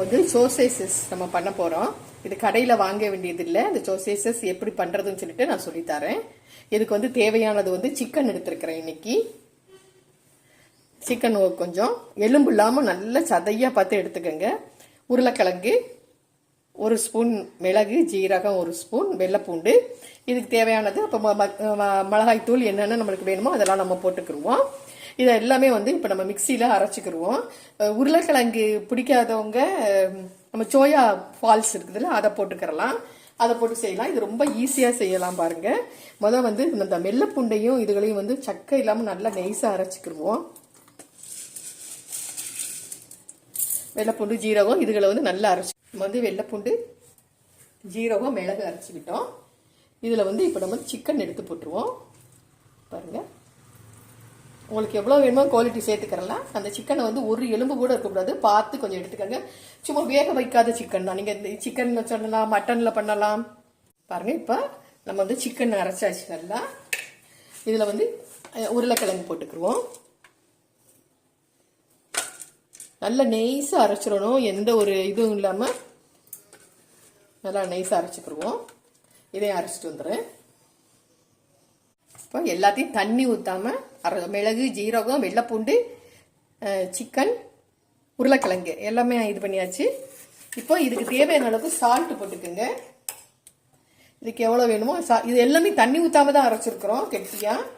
வந்து சோசேசஸ் நம்ம பண்ண போகிறோம் இது கடையில் வாங்க வேண்டியது இல்லை இந்த சோசேசஸ் எப்படி பண்ணுறதுன்னு சொல்லிட்டு நான் சொல்லித்தரேன் இதுக்கு வந்து தேவையானது வந்து சிக்கன் எடுத்திருக்கிறேன் இன்னைக்கு. சிக்கன் கொஞ்சம். எலும்பு இல்லாமல் நல்ல சதையாக பார்த்து எடுத்துக்கோங்க. உருளைக்கிழங்கு ஒரு ஸ்பூன் மிளகு ஜீரகம் ஒரு ஸ்பூன் வெள்ளைப்பூண்டு. இதுக்கு தேவையானது அப்போ மிளகாய் தூள் என்னென்ன நம்மளுக்கு வேணுமோ அதெல்லாம் நம்ம போட்டுக்கிருவோம். இதை எல்லாமே வந்து இப்போ நம்ம மிக்சியில் அரைச்சிக்கிடுவோம் உருளைக்கிழங்கு பிடிக்காதவங்க நம்ம சோயா ஃபால்ஸ் இருக்குதுல்ல அதை போட்டுக்கிறலாம் அதை போட்டு செய்யலாம். இது ரொம்ப ஈஸியாக செய்யலாம் பாருங்க. முதல் வந்து இந்த வெள்ளைப்பூண்டையும் இதுகளையும் வந்து சக்கை இல்லாமல் நல்லா நெய்ஸாக அரைச்சிக்கிடுவோம் வெள்ளைப்பூண்டு ஜீரகம் இதுகளை வந்து நல்லா அரைச்சி நம்ம வந்து வெள்ளைப்பூண்டு ஜீரகம் மிளகு அரைச்சிக்கிட்டோம். இதில் வந்து இப்போ நம்ம சிக்கன் எடுத்து போட்டுருவோம். பாருங்கள் உங்களுக்கு எவ்வளோ வேணுமோ குவாலிட்டி சேர்த்துக்கிறலாம். அந்த சிக்கனை வந்து ஒரு எலும்பு கூட இருக்கக்கூடாது. பார்த்து கொஞ்சம் எடுத்துக்கோங்க. சும்மா வேக வைக்காத சிக்கன் தான். நீங்கள் இந்த சிக்கன் சொல்லலாம் மட்டனில் பண்ணலாம். பாருங்கள் இப்போ நம்ம வந்து சிக்கன் அரைச்சாச்சு நல்லா. இதில் வந்து உருளைக்கிழங்கு போட்டுக்குருவோம். நல்ல நெய்ஸாக அரைச்சிடணும். எந்த ஒரு இதுவும் இல்லாமல் நல்லா நெய்ஸாக அரைச்சிக்கிடுவோம் இதையும் அரைச்சிட்டு வந்துடுறேன். இப்போ எல்லாத்தையும் தண்ணி ஊற்றாம மிளகு ஜீரகம் வெள்ளைப்பூண்டு சிக்கன் உருளைக்கிழங்கு எல்லாமே இது பண்ணியாச்சு. இப்போ இதுக்கு தேவையான அளவுக்கு சால்ட்டு போட்டுக்கோங்க. இதுக்கு எவ்வளோ வேணுமோ சா- இது எல்லாமே தண்ணி ஊற்றாம தான் அரைச்சிருக்கிறோம் கெட்டியாக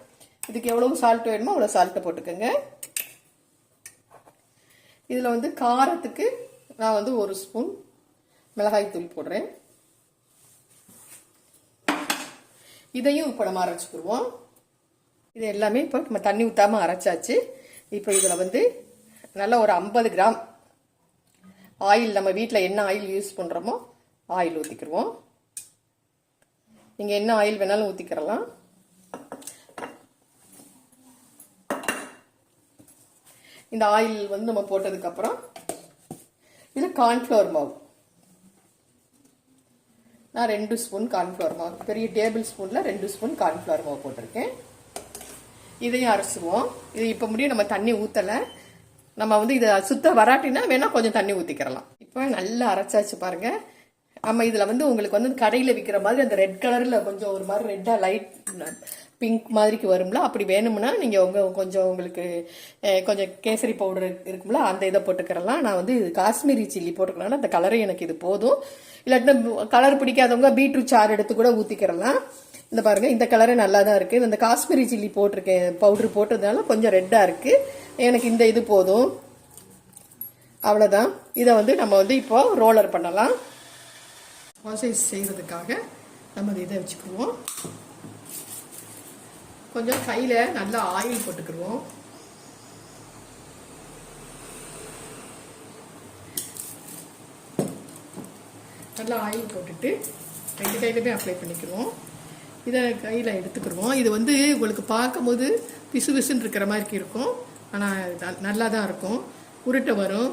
இதுக்கு எவ்வளோ சால்ட் வேணுமோ அவ்வளோ சால்ட்டை போட்டுக்கோங்க. இதில் வந்து காரத்துக்கு நான் வந்து ஒரு ஸ்பூன் மிளகாய் தூள் போடுறேன். இதையும் இப்போ நம்ம அரைச்சிக்கிடுவோம். இது எல்லாமே இப்போ நம்ம தண்ணி ஊற்றாமல் அரைச்சாச்சு. இப்போ இதில் வந்து நல்லா ஒரு ஐம்பது கிராம் ஆயில் நம்ம வீட்டில் என்ன ஆயில் யூஸ் பண்ணுறோமோ ஆயில் ஊற்றிக்கிடுவோம் நீங்கள் என்ன ஆயில் வேணாலும் ஊற்றிக்கிறலாம் இந்த ஆயில் வந்து நம்ம போட்டதுக்கப்புறம் இது கார்ன்ஃப்ளவர் மாவு. நான் ரெண்டு ஸ்பூன் கார்ன்ஃப்ளவர் மாவு பெரிய டேபிள் ஸ்பூனில் ரெண்டு ஸ்பூன் கார்ன்ஃப்ளவர் மாவு போட்டிருக்கேன். இதையும் அரைச்சிருவோம். இது இப்போ முடியும் நம்ம தண்ணி ஊற்றலை நம்ம வந்து இதை சுத்த வராட்டினா வேணால் கொஞ்சம் தண்ணி ஊற்றிக்கிறலாம் இப்போ நல்லா அரைச்சாச்சு பாருங்கள் நம்ம இதில் வந்து உங்களுக்கு வந்து கடையில் விற்கிற மாதிரி அந்த ரெட் கலரில் கொஞ்சம் ஒரு மாதிரி ரெட்டாக லைட் பிங்க் மாதிரிக்கு வரும்ல அப்படி வேணும்னா நீங்கள் உங்கள் கொஞ்சம் உங்களுக்கு கொஞ்சம் கேசரி பவுடர் இருக்கும்ல அந்த இதை போட்டுக்கிறலாம். நான் வந்து இது காஷ்மீரி சில்லி போட்டுக்கிறேன்னா அந்த கலரும் எனக்கு இது போதும். இல்லாட்டினா கலர் பிடிக்காதவங்க பீட்ரூட் சாறு எடுத்து கூட ஊற்றிக்கிறலாம் இந்த பாருங்கள் இந்த கலரே நல்லா தான் இருக்குது இந்த காஷ்மீரி சில்லி போட்டிருக்கேன் பவுட்ரு போட்டதுனால கொஞ்சம் ரெட்டாக இருக்குது எனக்கு இந்த இது போதும். அவ்வளோதான் இதை வந்து நம்ம வந்து இப்போ ரோலர் பண்ணலாம். ப்ராசஸ் செய்கிறதுக்காக நம்ம இதை வச்சுக்குவோம். கொஞ்சம் கையில் நல்லா ஆயில் போட்டுக்கிடுவோம். நல்லா ஆயில் போட்டுட்டு ரெண்டு கையிலுமே அப்ளை பண்ணிக்கிறோம் இதை கையில் எடுத்துக்கிடுவோம் இது வந்து உங்களுக்கு பார்க்கும்போது பிசு பிசுன்னு இருக்கிற மாதிரி இருக்கும். ஆனால் நல்லா தான் இருக்கும். உருட்டை வரும்.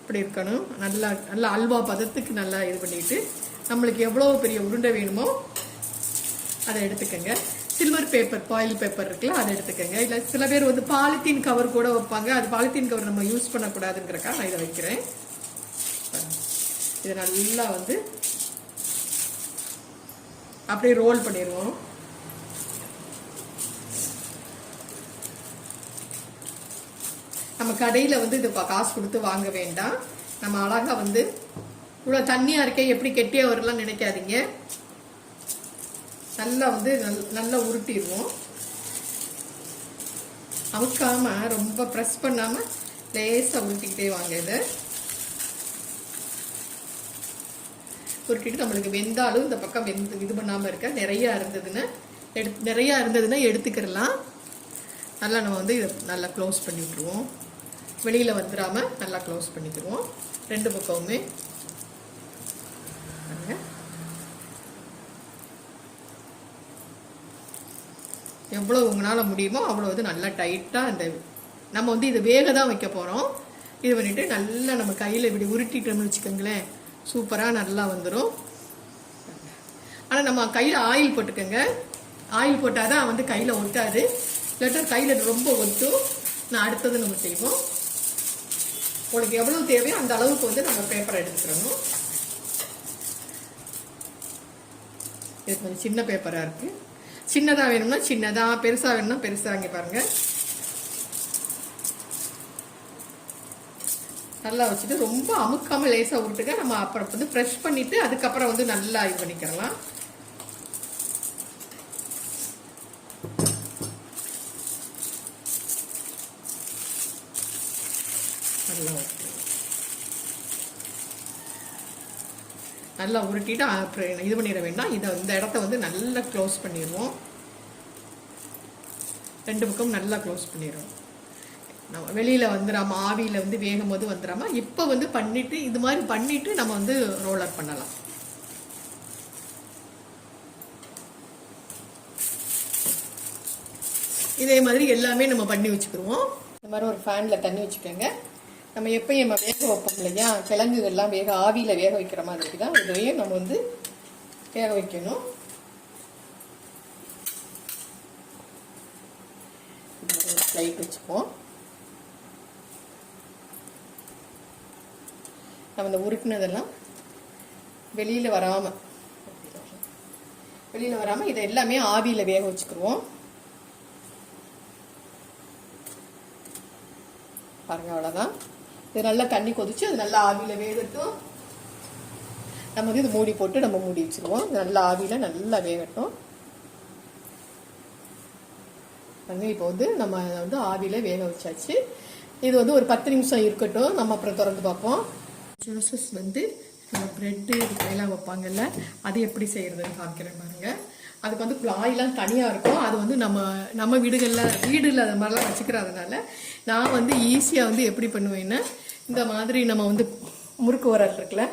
இப்படி இருக்கணும். நல்லா நல்லா அல்வா பதத்துக்கு நல்லா இது பண்ணிட்டு நம்மளுக்கு எவ்வளோ பெரிய உருண்டை வேணுமோ அதை எடுத்துக்கோங்க. சில்வர் பேப்பர் பாயில் பேப்பர் இருக்குல்ல அதை எடுத்துக்கோங்க. இல்லை சில பேர் வந்து பாலித்தீன் கவர் கூட வைப்பாங்க. அது பாலித்தீன் கவர் நம்ம யூஸ் பண்ணக்கூடாதுங்கிறக்காக நான் இதை வைக்கிறேன். இது நல்லா வந்து அப்படியே ரோல் பண்ணிடுவோம். நம்ம கடையில் வந்து இது பா- காசு கொடுத்து வாங்க வேண்டாம். நம்ம அழகா வந்து இவ்வளோ தண்ணியாக இருக்கே எப்படி கெட்டியாக வரலாம் நினைக்காதீங்க. நல்லா வந்து நல்- நல்லா உருட்டிடுவோம். அவுக்காமல் ரொம்ப ப்ரெஸ் பண்ணாமல் லேசாக உருட்டிக்கிட்டே வாங்க இதை. உருட்டிட்டு நம்மளுக்கு வெந்தாலும் இந்த பக்கம் வெந்து இது பண்ணாமல் இருக்க. நிறையா இருந்ததுன்னா எடு நிறையா இருந்ததுன்னா எடுத்துக்கிடலாம். நல்லா நம்ம வந்து இதை நல்லா க்ளோஸ் பண்ணி விட்ருவோம் வெளியில் வந்துடாமல் நல்லா க்ளோஸ் பண்ணிக்கிடுவோம். ரெண்டு பக்கமுமே. எவ்வளோ உங்களால் முடியுமோ அவ்வளோ வந்து நல்லா டைட்டாக அந்த நம்ம வந்து இது வேக தான் வைக்க போகிறோம் இது பண்ணிவிட்டு நல்லா நம்ம கையில் இப்படி உருட்டிட்டோம்னு வச்சுக்கோங்களேன். சூப்பராக நல்லா வந்துடும் ஆனால் நம்ம கையில் ஆயில் போட்டுக்கோங்க. ஆயில் போட்டால் தான் வந்து கையில் ஒட்டாது. இல்லாட்டா கையில் ரொம்ப ஒட்டும். நான் அடுத்தது நம்ம செய்வோம். உனக்கு எவ்வளவு தேவையோ அந்த அளவுக்கு வந்து நம்ம பேப்பரை எடுத்துக்கிறணும் இது கொஞ்சம் சின்ன பேப்பராக இருக்குது சின்னதாக வேணும்னா சின்னதாக பெருசாக வேணும்னா பெருசாக இங்கே பாருங்கள் நல்லா வச்சுட்டு ரொம்ப அமுக்காமல் லேசாக விட்டுக்க நம்ம அப்புறம் வந்து ப்ரெஷ் பண்ணிவிட்டு அதுக்கப்புறம் வந்து நல்லா இது பண்ணிக்கிறலாம் நல்லா உருட்டு. நல்லா உருட்டிட்டு அப்புறம் இது பண்ணிட வேண்டாம். இதை இந்த இடத்த வந்து நல்லா க்ளோஸ் பண்ணிடுவோம் ரெண்டு பக்கம் நல்லா க்ளோஸ் பண்ணிடுவோம் நம்ம வெளியில் வந்துடாம ஆவியில் வந்து வேகும் போது வந்துடாம இப்போ வந்து பண்ணிவிட்டு இது மாதிரி பண்ணிவிட்டு நம்ம வந்து ரோலர் பண்ணலாம். இதே மாதிரி எல்லாமே நம்ம பண்ணி வச்சுக்கிடுவோம். இந்த மாதிரி ஒரு ஃபேனில் தண்ணி வச்சுக்கோங்க. நம்ம எப்பயும் நம்ம வேக வைப்போம் இல்லையா? கிழங்குகள்லாம் வேக ஆவியில் வேக வைக்கிற மாதிரி தான் இதையும் நம்ம வந்து வேக வைக்கணும். லைட் வச்சுப்போம். நம்ம இந்த உருக்குனதெல்லாம் வெளியில் வராமல் வெளியில் வராமல் இதை எல்லாமே ஆவியில் வேக வச்சுக்கிருவோம். பாருங்க அவ்வளோதான் இது நல்லா தண்ணி கொதிச்சு அது நல்லா ஆவியில் வேகட்டும். நம்ம வந்து இது மூடி போட்டு நம்ம மூடி வச்சுருவோம் நல்லா ஆவியில் நல்லா வேகட்டும். பாருங்க இப்போ வந்து நம்ம வந்து ஆவியில் வேக வச்சாச்சு. இது வந்து ஒரு பத்து நிமிஷம் இருக்கட்டும். நம்ம அப்புறம் திறந்து பார்ப்போம். ஜோசஸ் வந்து ப்ரெட்டு இதுக்கெல்லாம் வைப்பாங்கல்ல அது எப்படி செய்யறதுன்னு காமிக்கிறேன் பாருங்க. அதுக்கு வந்து குழாயெல்லாம் தனியாக இருக்கும். அது வந்து நம்ம நம்ம வீடுகளில் வீடு அது மாதிரிலாம் வச்சுக்கிறதுனால நான் வந்து ஈஸியாக வந்து எப்படி பண்ணுவேன்னா இந்த மாதிரி நம்ம வந்து முறுக்கு வரல் இருக்குல்ல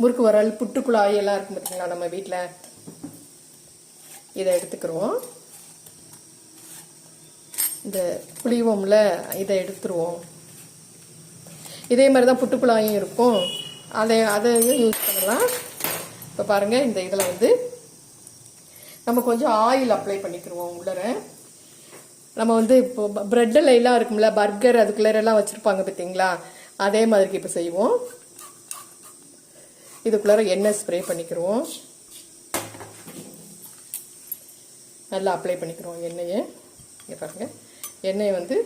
முறுக்கு வரல் புட்டு குழாய் எல்லாம் இருக்கும் பார்த்தீங்களா நம்ம வீட்டில் இதை எடுத்துக்கிறோம். இந்த புளிவோம்ல இதை எடுத்துருவோம். இதே மாதிரி தான் புட்டுக்குழாயும் இருக்கும். அதை அதை யூஸ் பண்ணலாம். இப்போ பாருங்கள் இந்த இதில் வந்து நம்ம கொஞ்சம் ஆயில் அப்ளை பண்ணிக்கிடுவோம் உள்ளர. நம்ம வந்து இப்போ ப்ரெட்டில்லாம் இருக்கும்ல பர்கர் அதுக்குள்ளரெல்லாம் வச்சுருப்பாங்க பார்த்தீங்களா அதே மாதிரி இப்போ செய்வோம். இதுக்குள்ளார எண்ணெய் ஸ்ப்ரே பண்ணிக்கிடுவோம் நல்லா அப்ளை பண்ணிக்கிறோம் எண்ணெயை. இங்கே பாருங்கள் எண்ணெயை வந்து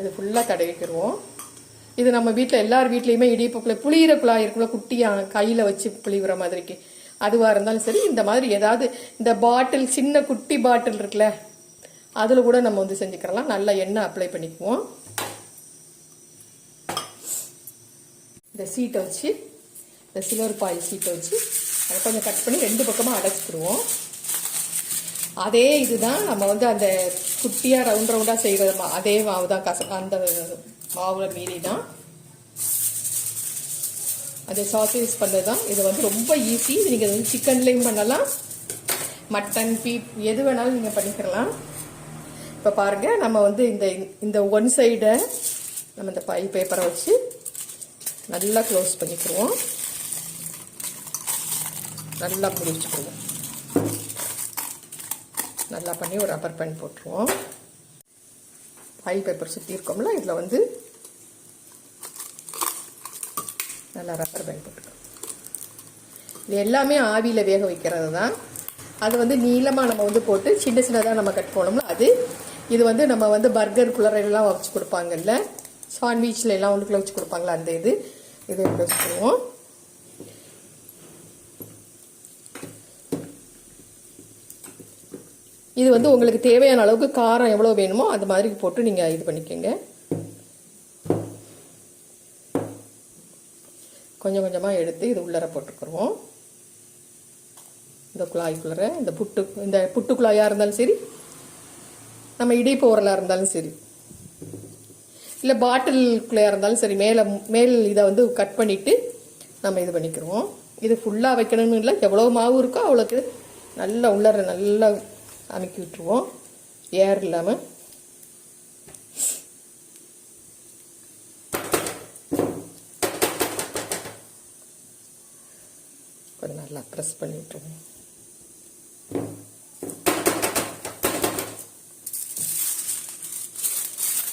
இது ஃபுல்லாக தடவிக்கிடுவோம் இது நம்ம வீட்டில் எல்லார் வீட்லேயுமே இடியப்பக்குள்ள புளியிற குழாய் இருக்குள்ள குட்டியாக கையில் வச்சு புளிவுற மாதிரிக்கு. அதுவாக இருந்தாலும் சரி இந்த மாதிரி ஏதாவது இந்த பாட்டில் சின்ன குட்டி பாட்டில் இருக்குல்ல அதில் கூட நம்ம வந்து செஞ்சுக்கிறலாம். நல்லா எண்ணெய் அப்ளை பண்ணிக்குவோம். இந்த சீட்டை வச்சு இந்த சில்வர் பாயில் சீட்டை வச்சு அதை கொஞ்சம் கட் பண்ணி ரெண்டு பக்கமாக அடைச்சிக்கிடுவோம் அதே இதுதான் நம்ம வந்து அந்த குட்டியாக ரவுண்ட் ரவுண்டாக செய்கிற மா அதே மாவு தான் கச அந்த மாவுல மீறி தான். அது யூஸ் பண்ணுறது தான். இது வந்து ரொம்ப ஈஸி நீங்கள் வந்து சிக்கன்லேயும் பண்ணலாம். மட்டன் பீப் எது வேணாலும் நீங்கள் பண்ணிக்கலாம். இப்போ பாருங்கள் நம்ம வந்து இந்த இந்த ஒன் சைடை நம்ம இந்த பை பேப்பரை வச்சு நல்லா க்ளோஸ் பண்ணிக்கிடுவோம் நல்லா முடிச்சுக்கிடுவோம் நல்லா பண்ணி ஒரு ரப்பர் பேண்ட் போட்டுருவோம். ஃபைல் பேப்பர் சுற்றி இருக்கோம்ல இதில் வந்து நல்லா ரப்பர் பேண்ட் போட்டுக்கணும். இது எல்லாமே ஆவியில் வேக வைக்கிறது தான் அது வந்து நீளமாக நம்ம வந்து போட்டு சின்ன சின்னதாக நம்ம கட் போனோம்னா அது இது வந்து நம்ம வந்து பர்கர் குளரெல்லாம் வச்சு கொடுப்பாங்கல்ல சாண்ட்விச்சில் எல்லாம் உள்ளுக்குள்ள வச்சு கொடுப்பாங்களா அந்த இது. இது இப்படி இது வந்து உங்களுக்கு தேவையான அளவுக்கு காரம் எவ்வளோ வேணுமோ அது மாதிரி போட்டு நீங்கள் இது பண்ணிக்கோங்க. கொஞ்சம் கொஞ்சமாக எடுத்து இது உள்ளர போட்டுக்கிறோம் இந்த குழாய்க்குள்ளர இந்த புட்டு இந்த புட்டு குழாயாக இருந்தாலும் சரி நம்ம இடிப்பு உரலாக இருந்தாலும் சரி இல்லை பாட்டில்குள்ளையாக இருந்தாலும் சரி மேலே மேல் இதை வந்து கட் பண்ணிவிட்டு நம்ம இது பண்ணிக்கிறோம் இது ஃபுல்லாக வைக்கணும்னு இல்லை எவ்வளோ மாவு இருக்கோ அவ்வளோக்கு நல்லா உள்ளர நல்லா அமைக்கி விட்டுருவோம். ஏர் இல்லாமல் கொஞ்சம் நல்லா ப்ரெஸ் பண்ணி பாயிண்ட்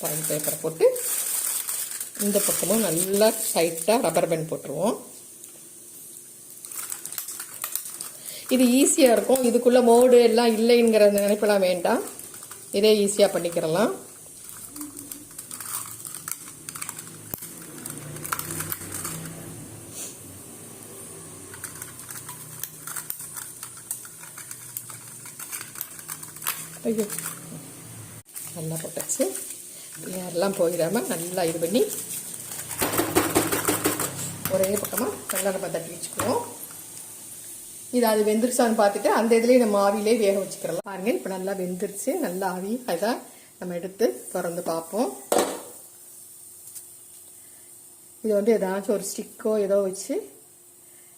பாயில் பேப்பரை போட்டு இந்த பக்கமும் நல்லா டைட்டாக ரப்பர் பேண்ட் போட்டுருவோம். இது ஈஸியாக இருக்கும். இதுக்குள்ளே மோடு எல்லாம் இல்லைங்கிற நினைப்பெல்லாம் வேண்டாம். இதே ஈஸியாக பண்ணிக்கிறலாம். ஐயோ. நல்லா போட்டாச்சு. எல்லாம் போயிடாமல் நல்லா இது பண்ணி ஒரே பக்கமாக நல்லா நம்ம தட்டி வச்சுக்குவோம். இது அது வெந்துருச்சான்னு பார்த்துட்டு அந்த இதுலேயே நம்ம ஆவிலே வேக வச்சுக்கிறலாம். பாருங்க இப்போ நல்லா வெந்துருச்சு. நல்லா ஆவி. அதான் நம்ம எடுத்து திறந்து பார்ப்போம். இது வந்து ஏதாச்சும் ஒரு ஸ்டிக்கோ ஏதோ வச்சு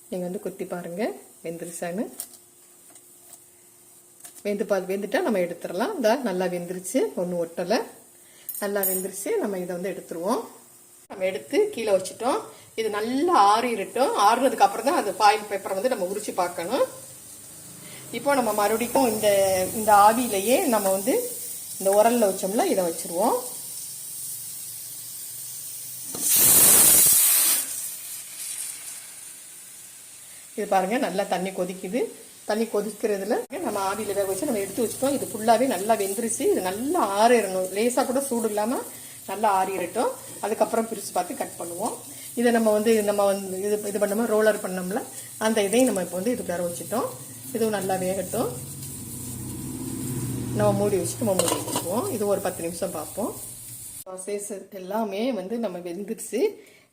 நீங்கள் வந்து குத்தி பாருங்கள் வெந்துருச்சான்னு. வெந்து பால் வெந்துட்டால் நம்ம எடுத்துடலாம். இந்த நல்லா வெந்துருச்சு. ஒன்றும் ஒட்டலை. நல்லா வெந்துருச்சு. நம்ம இதை வந்து எடுத்துருவோம். நம்ம எடுத்து கீழே வச்சுட்டோம். இது நல்லா ஆறிடட்டும் ஆறுனதுக்கு அப்புறம் தான் அது ஃபாயில் பேப்பரை வந்து நம்ம உரிச்சு பார்க்கணும். இப்போ நம்ம மறுபடியும் இந்த இந்த ஆவியிலையே நம்ம வந்து இந்த உரலில் வச்சோம்ல இதை வச்சிருவோம். இது பாருங்கள் நல்லா தண்ணி கொதிக்குது. தண்ணி கொதிக்கிறதுல நம்ம ஆவியில் வேக வச்சு நம்ம எடுத்து வச்சுட்டோம். இது ஃபுல்லாகவே நல்லா வெந்துருச்சு. இது நல்லா ஆறிடணும். லேசாக கூட சூடு இல்லாமல் நல்லா ஆறிடட்டும். அதுக்கப்புறம் பிரித்து பார்த்து கட் பண்ணுவோம். இதை நம்ம வந்து நம்ம வந்து இது இது பண்ணோம்? ரோலர் பண்ணோம்ல. அந்த இதையும் நம்ம இப்போ வந்து இதுக்கு வச்சுட்டோம். இதுவும் நல்லா வேகட்டும். நம்ம மூடி வச்சுட்டு நம்ம மூடி வச்சுக்குவோம். இது ஒரு பத்து நிமிஷம் பார்ப்போம். ப்ராசஸ் எல்லாமே வந்து நம்ம வெந்துருச்சு.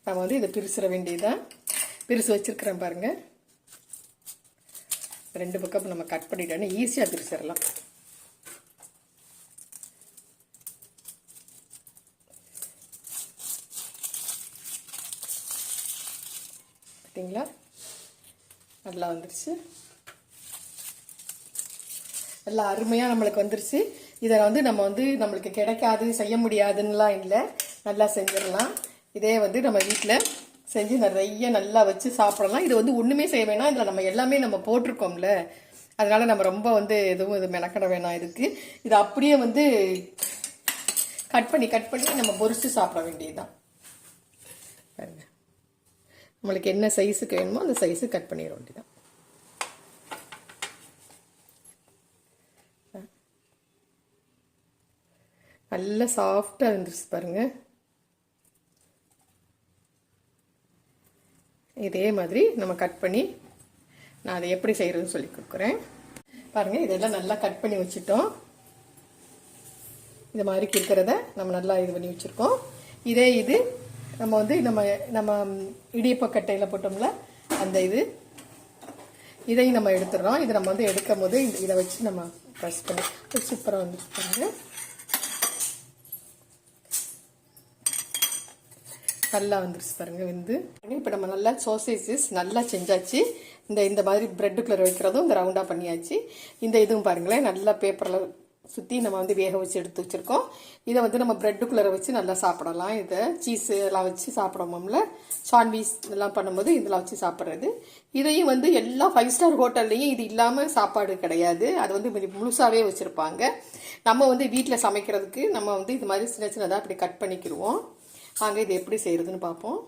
நம்ம வந்து இதை பிரிச்சிட வேண்டியதான் பிரித்து வச்சுருக்கிறேன் பாருங்கள் ரெண்டு பக்கம் நம்ம கட் பண்ணிட்டோன்னா ஈஸியாக பிரிச்சிடலாம் பார்த்தீங்களா நல்லா வந்துருச்சு. நல்லா அருமையாக நம்மளுக்கு வந்துருச்சு. இதை வந்து நம்ம வந்து நம்மளுக்கு கிடைக்காது செய்ய முடியாதுன்னெலாம் இல்லை. நல்லா செஞ்சிடலாம் இதே வந்து நம்ம வீட்டில் செஞ்சு நிறைய நல்லா வச்சு சாப்பிடலாம். இது வந்து ஒன்றுமே செய்ய வேணாம். இதில் நம்ம எல்லாமே நம்ம போட்டிருக்கோம்ல. அதனால் நம்ம ரொம்ப வந்து எதுவும் இது மெனக்கட வேணாம் இதுக்கு. இது அப்படியே வந்து கட் பண்ணி கட் பண்ணி நம்ம பொரிச்சு சாப்பிட வேண்டியதுதான். பாருங்க. நம்மளுக்கு என்ன சைஸுக்கு வேணுமோ அந்த சைஸு கட் பண்ணிட வேண்டியதான் நல்ல சாஃப்டாக இருந்துச்சு பாருங்கள் இதே மாதிரி நம்ம கட் பண்ணி நான் அதை எப்படி செய்கிறதுன்னு சொல்லி கொடுக்குறேன். பாருங்கள் இதெல்லாம் நல்லா கட் பண்ணி வச்சுட்டோம். இது மாதிரி கேட்குறத நம்ம நல்லா இது பண்ணி வச்சுருக்கோம். இதே இது நம்ம வந்து நம்ம நம்ம இடியப்பக்கட்டையில் போட்டோம்ல அந்த இது. இதையும் நம்ம எடுத்துடுறோம். இதை நம்ம வந்து எடுக்கும் போது இதை வச்சு நம்ம ப்ரெஸ் பண்ணி சூப்பராக வந்து பாருங்கள் நல்லா வந்துருச்சு பாருங்க வந்து. இப்போ நம்ம நல்லா சோசேஜஸ் நல்லா செஞ்சாச்சு. இந்த இந்த மாதிரி பிரெட்டுக்குள்ளே வைக்கிறதும் இந்த ரவுண்டாக பண்ணியாச்சு. இந்த இதுவும் பாருங்களேன் நல்லா பேப்பரில் சுற்றி நம்ம வந்து வேக வச்சு எடுத்து வச்சுருக்கோம். இதை வந்து நம்ம பிரெட்டுக்குள்ளே வச்சு நல்லா சாப்பிடலாம். இதை சீஸ் எல்லாம் வச்சு சாப்பிடுவோம்ல. சாண்ட்விச் இதெல்லாம் பண்ணும்போது இதெல்லாம் வச்சு சாப்பிட்றது. இதையும் வந்து எல்லா ஃபைவ் ஸ்டார் ஹோட்டல்லையும் இது இல்லாமல் சாப்பாடு கிடையாது. அது வந்து முழுசாகவே வச்சுருப்பாங்க. நம்ம வந்து வீட்டில் சமைக்கிறதுக்கு நம்ம வந்து இது மாதிரி சின்ன சின்னதாக அப்படி கட் பண்ணிக்கிடுவோம். வாங்க இது எப்படி செய்கிறதுன்னு பார்ப்போம்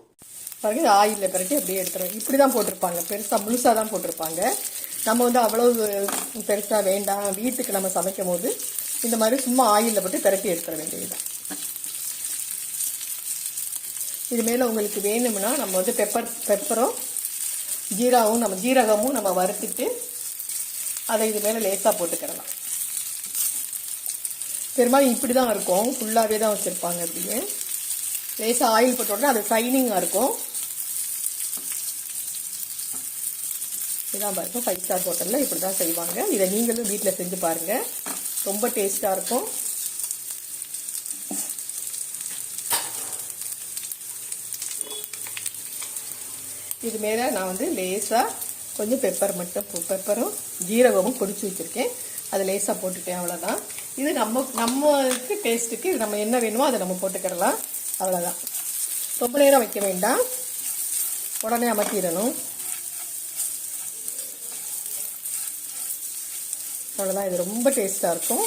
பாருங்க இது ஆயிலில் பிறகு அப்படியே எடுத்துருவோம் இப்படி தான் போட்டிருப்பாங்க. பெருசாக முழுசாக தான் போட்டிருப்பாங்க. நம்ம வந்து அவ்வளோ பெருசாக வேண்டாம். வீட்டுக்கு நம்ம சமைக்கும் போது இந்த மாதிரி சும்மா ஆயிலில் போட்டு பிறட்டி எடுத்துட வேண்டியதுதான். இது மேலே உங்களுக்கு வேணும்னா நம்ம வந்து பெப்பர் பெப்பரும் ஜீராவும் நம்ம ஜீரகமும் நம்ம வறுத்துட்டு அதை இது மேலே லேசாக போட்டுக்கிடலாம். பெரும்பாலும் இப்படி தான் இருக்கும். ஃபுல்லாகவே தான் வச்சுருப்பாங்க அப்படின்னு லேசாக ஆயில் போட்டோடனே அது ஷைனிங்காக இருக்கும். இதான் பாருங்கள் ஃபைவ் ஸ்டார் ஹோட்டலில் இப்படி தான் செய்வாங்க. இதை நீங்களும் வீட்டில் செஞ்சு பாருங்கள் ரொம்ப டேஸ்ட்டாக இருக்கும். இது மேலே நான் வந்து லேசாக கொஞ்சம் பெப்பர் மட்டும் பெப்பரும் ஜீரகமும் பொடிச்சு வச்சுருக்கேன். அதை லேசாக போட்டுட்டேன் அவ்வளோதான் இது நம்ம நம்மளுக்கு டேஸ்ட்டுக்கு இது நம்ம என்ன வேணுமோ அதை நம்ம போட்டுக்கிடலாம். அவ்வளோதான் ரொம்ப நேரம் வைக்க வேண்டாம். உடனே அமர்த்திடணும். அவ்வளோதான் இது ரொம்ப டேஸ்ட்டாக இருக்கும்.